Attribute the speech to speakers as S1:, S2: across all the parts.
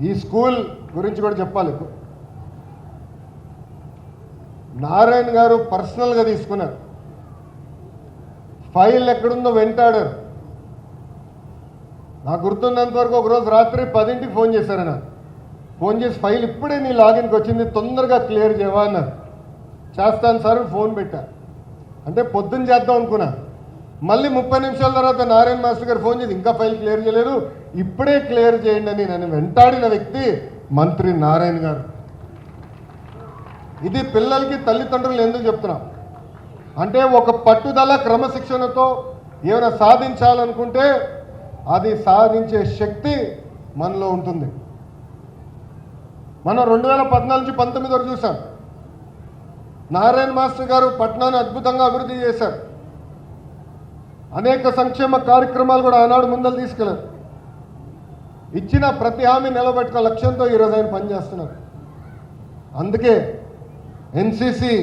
S1: ఈ స్కూల్ గురించి కూడా చెప్పాలి నారాయణ గారు పర్సనల్గా తీసుకున్నారు. ఫైల్ ఎక్కడుందో వెంటాడారు. నాకు గుర్తున్నంత వరకు ఒకరోజు రాత్రి పదింటికి ఫోన్ చేశారు నాకు ఫోన్ చేసి ఫైల్ ఇప్పుడే నీ లాగిన్కి వచ్చింది తొందరగా క్లియర్ చేయవా అన్నారు. చేస్తాను సార్ ఫోన్ పెట్టా. అంటే పొద్దున్న చేద్దాం అనుకున్నాను మళ్ళీ ముప్పై నిమిషాల తర్వాత నారాయణ మాస్టర్ గారు ఫోన్ చేసి ఇంకా ఫైల్ క్లియర్ చేయలేదు. ఇప్పుడే క్లియర్ చేయండి అని నన్ను వెంటాడిన వ్యక్తి మంత్రి నారాయణ గారు. ఇది పిల్లలకి తల్లిదండ్రులు ఎందుకు చెప్తున్నాం? అంటే ఒక పట్టుదల క్రమశిక్షణతో ఏమైనా సాధించాలనుకుంటే అది సాధించే శక్తి మనలో ఉంటుంది. మనం రెండు వేల పద్నాలుగు నుంచి పంతొమ్మిది వరకు చూసాం. నారాయణ మాస్టర్ గారు పట్నాన్ని అద్భుతంగా అభివృద్ధి చేశారు. అనేక సంక్షేమ కార్యక్రమాలు కూడా ఆనాడు ముందలు తీసుకెళ్ళారు. ఇచ్చిన ప్రతి హామీ నిలబెట్టుకో లక్ష్యంతో ఈరోజు ఆయన పనిచేస్తున్నారు. అందుకే ఎన్సిసి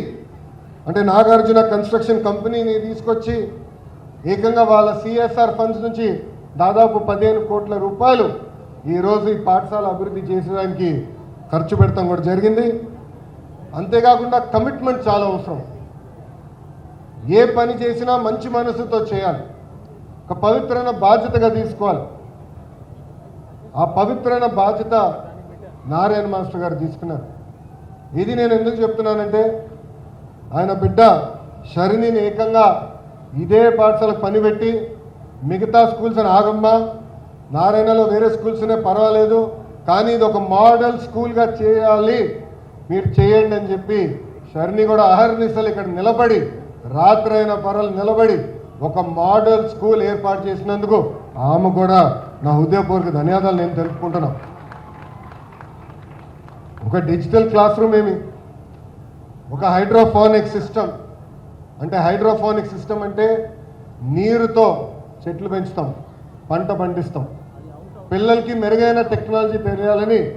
S1: అంటే నాగార్జున కన్స్ట్రక్షన్ కంపెనీని తీసుకొచ్చి ఏకంగా వాళ్ళ సిఎస్ఆర్ ఫండ్స్ నుంచి దాదాపు పదిహేను కోట్ల రూపాయలు ఈరోజు ఈ పాఠశాల అభివృద్ధి చేసేదానికి ఖర్చు పెడతాం కూడా జరిగింది. అంతేకాకుండా కమిట్మెంట్ చాలా అవసరం. ఏ పని చేసినా మంచి మనసుతో చేయాలి. ఒక పవిత్రమైన బాధ్యతగా తీసుకోవాలి. ఆ పవిత్రమైన బాధ్యత నారాయణ మాస్టర్ గారు తీసుకున్నారు. ఇది నేను ఎందుకు చెప్తున్నానంటే ఆయన బిడ్డ షరిని ఏకంగా ఇదే పాఠశాలకు పనిపెట్టి మిగతా స్కూల్స్ అని ఆగమ్మ. నారాయణలో వేరే స్కూల్స్నే పర్వాలేదు కానీ ఇది ఒక మోడల్ స్కూల్గా చేయాలి. మీరు చేయండి అని చెప్పి షర్ని కూడా అహర్నిశలు ఇక్కడ నిలబడి రాత్రైన పరలు నిలబడి ఒక మోడల్ స్కూల్ ఏర్పాటు చేసినందుకు ఆమె కూడా నా హృదయపూర్వక ధన్యవాదాలు నేను తెలుపుకుంటున్నాను ఒక డిజిటల్ క్లాస్ రూమ్ ఏమి? ఒక హైడ్రోఫోనిక్ సిస్టమ్. అంటే హైడ్రోఫోనిక్ సిస్టమ్ అంటే నీరుతో చెట్లు పెంచుతాం పంట పండిస్తాం. పిల్లలకి మెరుగైన టెక్నాలజీ తెలియాలని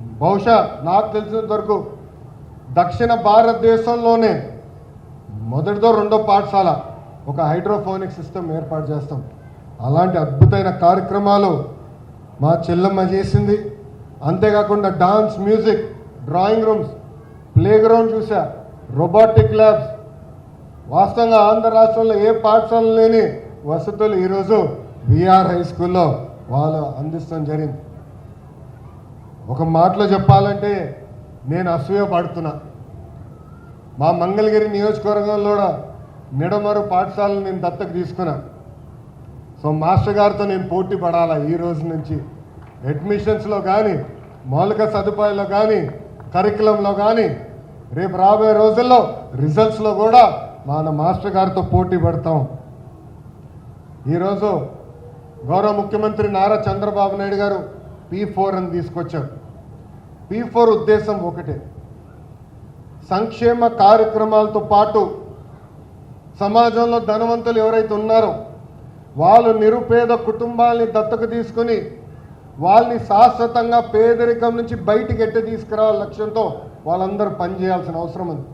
S1: బహుశా నాకు తెలిసినంత వరకు దక్షిణ భారతదేశంలోనే మొదటిదో రెండో పాఠశాల ఒక హైడ్రోఫోనిక్ సిస్టమ్ ఏర్పాటు చేస్తాం. అలాంటి అద్భుతమైన కార్యక్రమాలు మా చెల్లమ్మ చేసింది. అంతేకాకుండా dance music drawing rooms playground చూసా రోబోటిక్ ల్యాబ్స్. వాస్తవంగా ఆంధ్ర రాష్ట్రంలో ఏ పాఠశాల లేని వసతులు ఈరోజు విఆర్ హై స్కూల్లో వాళ్ళు అందిస్తాం జరిగింది. ఒక మాటలో చెప్పాలంటే నేను అసూయ పడుతున్నా. మా మంగళగిరి నియోజకవర్గంలో కూడా నిడమరు పాఠశాలను నేను దత్తకు తీసుకున్నాను సో మాస్టర్ గారితో నేను పోటీ పడాలా ఈ రోజు నుంచి? అడ్మిషన్స్లో కానీ మౌలిక సదుపాయాల్లో కానీ కరికులంలో కానీ రేపు రాబోయే రోజుల్లో రిజల్ట్స్లో కూడా మన మాస్టర్ గారితో పోటీ పడతాం. ఈరోజు గౌరవ ముఖ్యమంత్రి నారా చంద్రబాబు నాయుడు గారు పీ ఫోర్ అని తీసుకొచ్చారు. పీ ఫోర్ ఉద్దేశం ఒకటే. సంక్షేమ కార్యక్రమాలతో పాటు సమాజంలో ధనవంతులు ఎవరైతే ఉన్నారో వాళ్ళు నిరుపేద కుటుంబాల్ని దత్తకు తీసుకొని వాళ్ళని శాశ్వతంగా పేదరికం నుంచి బయటికి ఎట్టి తీసుకురావాల లక్ష్యంతో వాళ్ళందరూ పనిచేయాల్సిన అవసరం ఉంది.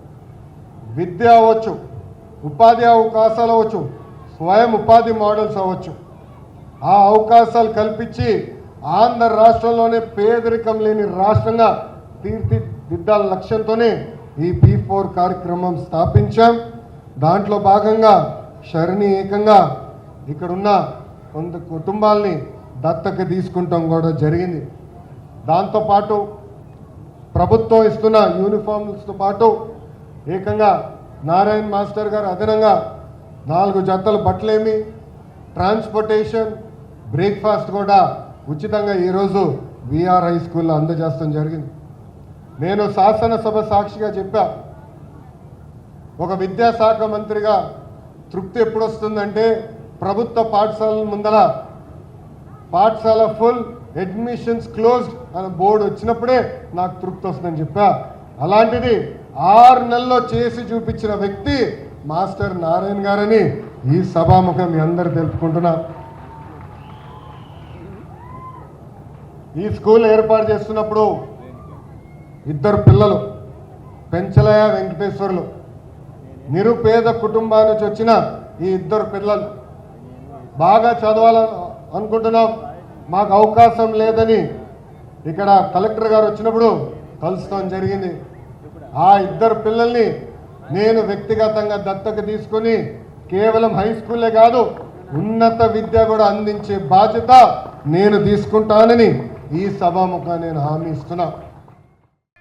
S1: విద్య అవ్వచ్చు ఉపాధి అవకాశాలు అవ్వచ్చు స్వయం ఉపాధి మోడల్స్ అవ్వచ్చు. ఆ అవకాశాలు కల్పించి ఆంధ్ర రాష్ట్రంలోనే పేదరికం లేని రాష్ట్రంగా తీర్చిదిద్దాల లక్ష్యంతోనే ఈ పీ ఫోర్ కార్యక్రమం స్థాపించాం. దాంట్లో భాగంగా శరణి ఏకంగా ఇక్కడున్న కొంత కుటుంబాల్ని దత్తక తీసుకుంటాం కూడా జరిగింది. దాంతోపాటు ప్రభుత్వం ఇస్తున్న యూనిఫామ్స్తో పాటు ఏకంగా నారాయణ మాస్టర్ గారు అదనంగా నాలుగు జతల బట్టలేమి ట్రాన్స్పోర్టేషన్ బ్రేక్ఫాస్ట్ కూడా ఉచితంగా ఈరోజు విఆర్ హై స్కూల్లో అందజేస్తాం జరిగింది. నేను శాసనసభ సాక్షిగా చెప్పా. ఒక విద్యాశాఖ మంత్రిగా తృప్తి ఎప్పుడు వస్తుందంటే ప్రభుత్వ పాఠశాలల ముందర పాఠశాల ఫుల్ అడ్మిషన్స్ క్లోజ్డ్ అనే బోర్డు వచ్చినప్పుడే నాకు తృప్తి వస్తుందని చెప్పా. అలాంటిది ఆరు నెలల్లో చేసి చూపించిన వ్యక్తి మాస్టర్ నారాయణ గారని ఈ సభాముఖం మీ అందరు తెలుపుకుంటున్నా. ఈ స్కూల్ ఏర్పాటు చేస్తున్నప్పుడు ఇద్దరు పిల్లలు పెంచలయ వెంకటేశ్వర్లు. నిరుపేద కుటుంబానికి నుంచి వచ్చిన ఈ ఇద్దరు పిల్లలు. బాగా చదవాలని అనుకుంటున్నాం. మాకు అవకాశం లేదని ఇక్కడ కలెక్టర్ గారు వచ్చినప్పుడు కలుసుకోవడం జరిగింది. ఆ ఇద్దరు పిల్లల్ని నేను వ్యక్తిగతంగా దత్తత తీసుకొని కేవలం హై స్కూలే కాదు ఉన్నత విద్య కూడా అందించే బాధ్యత నేను తీసుకుంటానని ఈ సభాముఖ నేను హామీ ఇస్తున్నా.